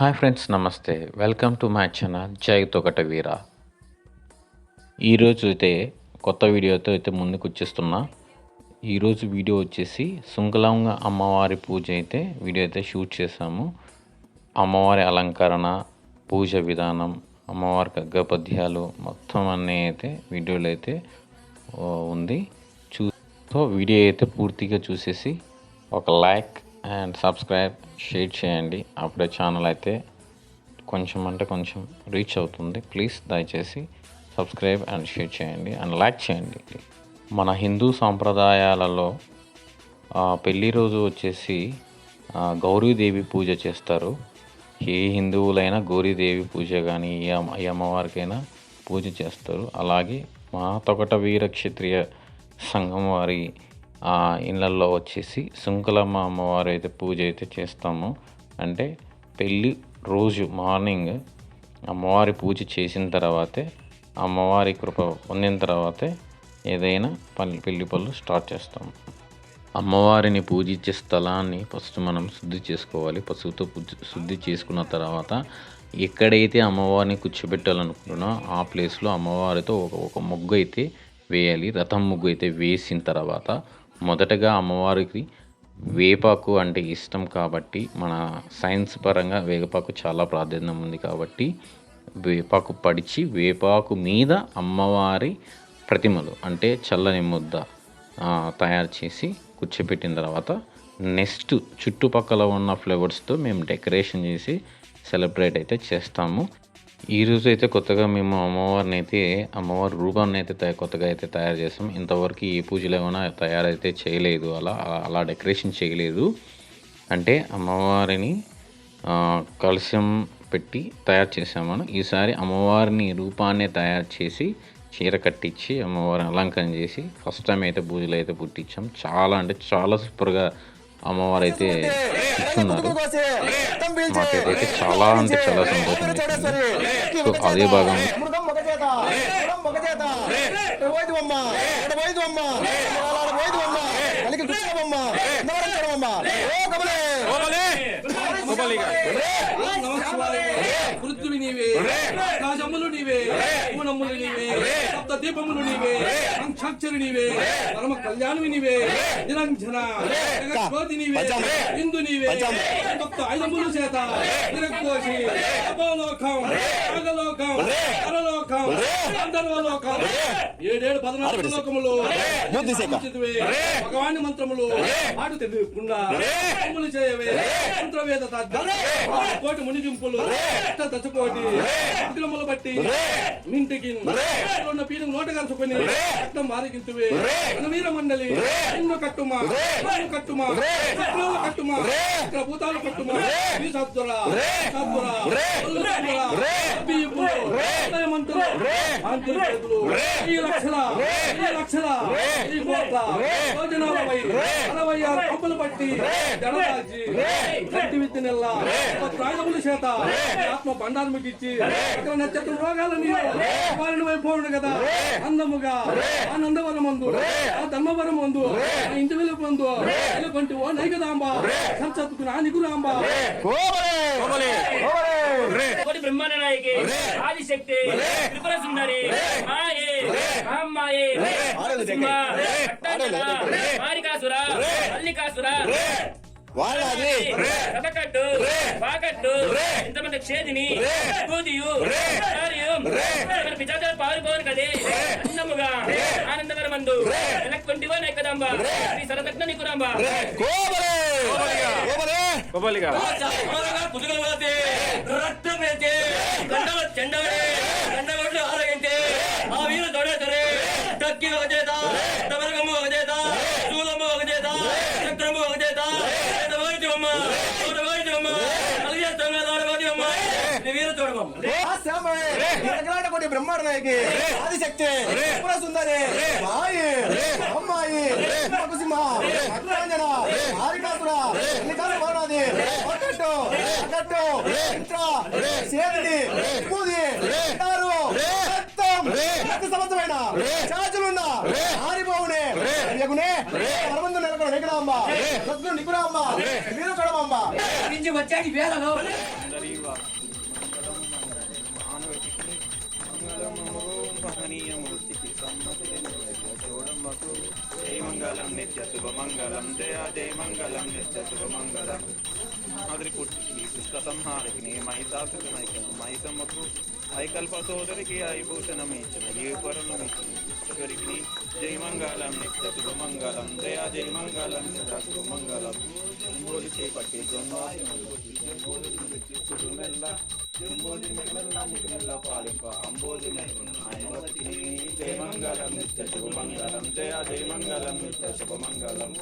Hi friends నమస్తే. Welcome to my channel జై తొగట వీర. ఈరోజు అయితే కొత్త వీడియోతో అయితే ముందుకు వచ్చేస్తున్నా. ఈరోజు వీడియో వచ్చేసి సుంకలంగ అమ్మవారి పూజ అయితే వీడియో అయితే షూట్ చేశాము అమ్మవారి అలంకరణ పూజ విధానం అమ్మవారి గగ్గపద్యాలు మొత్తం అన్నీ అయితే వీడియోలో అయితే ఉంది. సో వీడియో అయితే పూర్తిగా చూసేసి ఒక లైక్ అండ్ సబ్స్క్రైబ్ షేర్ చేయండి. అప్పుడే ఛానల్ అయితే కొంచెం అంటే కొంచెం రీచ్ అవుతుంది. ప్లీజ్ దయచేసి సబ్స్క్రైబ్ అండ్ షేర్ చేయండి అండ్ లైక్ చేయండి. మన హిందూ సాంప్రదాయాలలో పెళ్ళి పెళ్ళి రోజు వచ్చేసి గౌరీదేవి పూజ చేస్తారు. ఏ హిందువులైనా గౌరీదేవి పూజ కానీ ఈ ఏ అమ్మవారికైనా పూజ చేస్తారు. అలాగే మా తొకట వీర క్షత్రియ సంఘం వారి ఆ, ఇళ్ళల్లో వచ్చేసి సుంకలమ్మ అమ్మవారు అయితే పూజ అయితే చేస్తాము. అంటే పెళ్ళి రోజు మార్నింగ్ అమ్మవారి పూజ చేసిన తర్వాతే అమ్మవారి కృప పొందిన తర్వాతే ఏదైనా పల్లి పెళ్ళి పనులు స్టార్ట్ చేస్తాము అమ్మవారిని పూజించే స్థలాన్ని ఫస్ట్ మనం శుద్ధి చేసుకోవాలి. పసుపుతో పూజ శుద్ధి చేసుకున్న తర్వాత ఎక్కడైతే అమ్మవారిని కూర్చోబెట్టాలనుకుంటున్నా ఆ ప్లేస్లో అమ్మవారితో ఒక ఒక ముగ్గు అయితే వేయాలి. రథం ముగ్గు అయితే వేసిన తర్వాత మొదటగా అమ్మవారికి వేపాకు అంటే ఇష్టం కాబట్టి మన సైన్స్ పరంగా వేపాకు చాలా ప్రాధాన్యం ఉంది కాబట్టి వేపాకు పడిచి వేపాకు మీద అమ్మవారి ప్రతిమలు అంటే చల్లని ముద్ద తయారు చేసి కూర్చోపెట్టిన తర్వాత నెక్స్ట్ చుట్టుపక్కల ఉన్న ఫ్లేవర్స్తో మేము డెకరేషన్ చేసి సెలబ్రేట్ అయితే చేస్తాము. ఈరోజు అయితే కొత్తగా మేము అమ్మవారిని అయితే అమ్మవారి రూపాన్ని అయితే తయ- కొత్తగా అయితే తయారు చేస్తాం ఇంతవరకు ఏ పూజలు ఏమైనా తయారైతే చేయలేదు. అలా అలా డెకరేషన్ చేయలేదు. అంటే అమ్మవారిని ఆ, కలశం పెట్టి తయారు చేసామను. ఈసారి అమ్మవారిని రూపాన్ని తయారు చేసి చీర కట్టించి అమ్మవారిని అలంకరణ చేసి ఫస్ట్ టైం అయితే పూజలు అయితే పుట్టించాం. చాలా అంటే చాలా సూపర్గా అమ్మవారు అయితే ఇస్తున్నారు. మాకైతే చాలా అంటే చాలా సంతోషం. సో అదే భాగం నీవే. నీవే. దీపములు నీవే పంచాక్షరి నీవే పరమ కళ్యాణి నీవే నిరంజన జగజ్యోతి నీవే ఇందు నీవే భక్త ఐదములు చేత నిరకోశి అపోలోకం నాగలోకం పరలోకం గంధర్వలోకం ఏడేడు పదనాలుగు లోకములు. భగవాని మంత్రములు పాటు తెలియకుండా అమ్ములు చేయవే మంత్రవేద. కోటి మునిగింపులు అష్ట దశకోటి బట్టి మింటికి ఉన్న పీను నోట కలుసుకొని రక్తం మారిగింతువే వీర మండలి నిన్ను కట్టుమా నిన్ను కట్టుమా శత్రువులు కట్టుమా ఇక్కడ భూతాలు కట్టుమా ఈ సత్తురా సత్తురా ఒళ్ళు సత్తురా, అబ్బియ్యపులు, ఉదయమంతులు, ఆంతులు చేతులు, ఈ లక్షల ఈ లక్షల ఈ కోట్ల యోజనాలపై అరవై ఆరు కప్పులు పట్టి జడదాచి గట్టి విత్తి నెల్ల ప్రాణముల చేత ఈ ఆత్మ బండారు ముగిచ్చి అక్కడ నచ్చత్రం రోగాలని వారిని వైపోవుడు కదా అందముగా. ఆనందవరం మందు ఆ ధర్మవరం మందు ఆ ఇంటి వెలుగు మందు ఎలుపంటి ఓ నైకదాంబ. సంసత్తుకు నా నిగురాంబ. కోటి బ్రహ్మాండ నాయకి. ఆదిశక్తి. త్రిపుర సుందరి మాయే. మహమ్మాయే సింహ, పట్టాంగన, మారికాసుర. మల్లికాసుర. వాళ్ళది. కథకట్టు పాకట్టు ఇంతమంది క్షేదిని. కూదియు పిచాచారు పారిపోను కదే. అందముగా ఆనందకరమందు వెనక్కొంటివో నెక్కదాంబ శ్రీ సరతజ్ఞ నికురాంబ పుదుగలవతే రక్తమేతే గండవ చెండవే గండవట్లు ఆరగింటే ఆ వీరు దొడతరే టక్కి ఒక చేత తమరగము ఒక చేత శూలము ఒక చేత చక్రము ఒక చేత వైద్యమ్మ వైద్యమ్మ కలిగేస్తాం అమ్మ వీరు చూడమమ్మ కోటి బ్రహ్మాండ నాయకి ఆదిశక్తి. త్రిపుర సుందరి. మాయి. అమ్మాయి. కుసింహ అగ్రాంజన ఆరికాసుర. ఎన్నికాల వరణాది ఒక్కట్టు అక్కట్టు ఇంట్ర సేదిని పూది ఇటారు రక్తం రక్త సమస్తమైన చాచులున్న ఆరిపోవునే అయ్యగునే బలవంతు నెలకొన నిపుణాంబ. వీరు కడమాంబ నుంచి వచ్చాడు వేలలో జయమంగళం నిత్య శుభమంగళం జయ జయమంగళం నిత్య శుభమంగళం అదిరిపుట్టికి దుష్ట సంహారికిని మహిషాసురమైకను మహిషమ్మకు ఐకల్ప సోదరికి ఐభూషణం ఇచ్చిన ఏ పరుణం ఇచ్చిన ఈశ్వరికి జయ మంగళం నిత్య శుభమంగళం జయ జయ మంగళం నిత్య శుభమంగళం సింబోలి చేపట్టి జన్మోదిమెల్ల సింబోలి మెల్ల పాలింప అంబోది ఆయన నిత్య శుభమంగళం జయ జయ నిత్య శుభమంగళం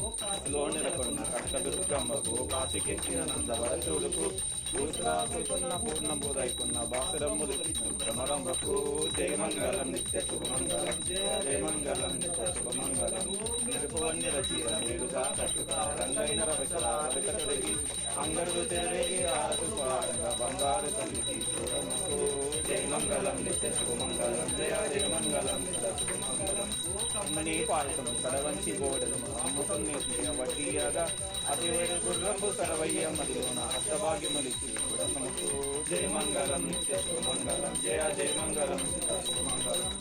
లో నెలకొన్న కట్ట దుర్గమ్మకు కాశీకెక్కిన నందవరచూడుకు పూర్ణ పూర్ణబోధైకున్న బాసురమ్ములు భ్రమరంబకు నిత్య శుభమంగళం జయ నిత్య శుభమంగళం మెరుపువన్ని రచీర కట్టుక రంగైన మంగళం నిత్య శుభమంగళం జయ జయ మంగళం నిత్య శుభమంగళం అమ్మని పాలకము కడవంచి గోడలు అమ్ముతం నేర్చిన వడ్డీయాగా అతి గుర్రపు సరవయ్య మదిలోన అష్టభాగ్యమలిచి గుడమ్మకు జయ మంగళం నిత్య శుభమంగళం జయ జయ మంగళం నిత్య శుభమంగళం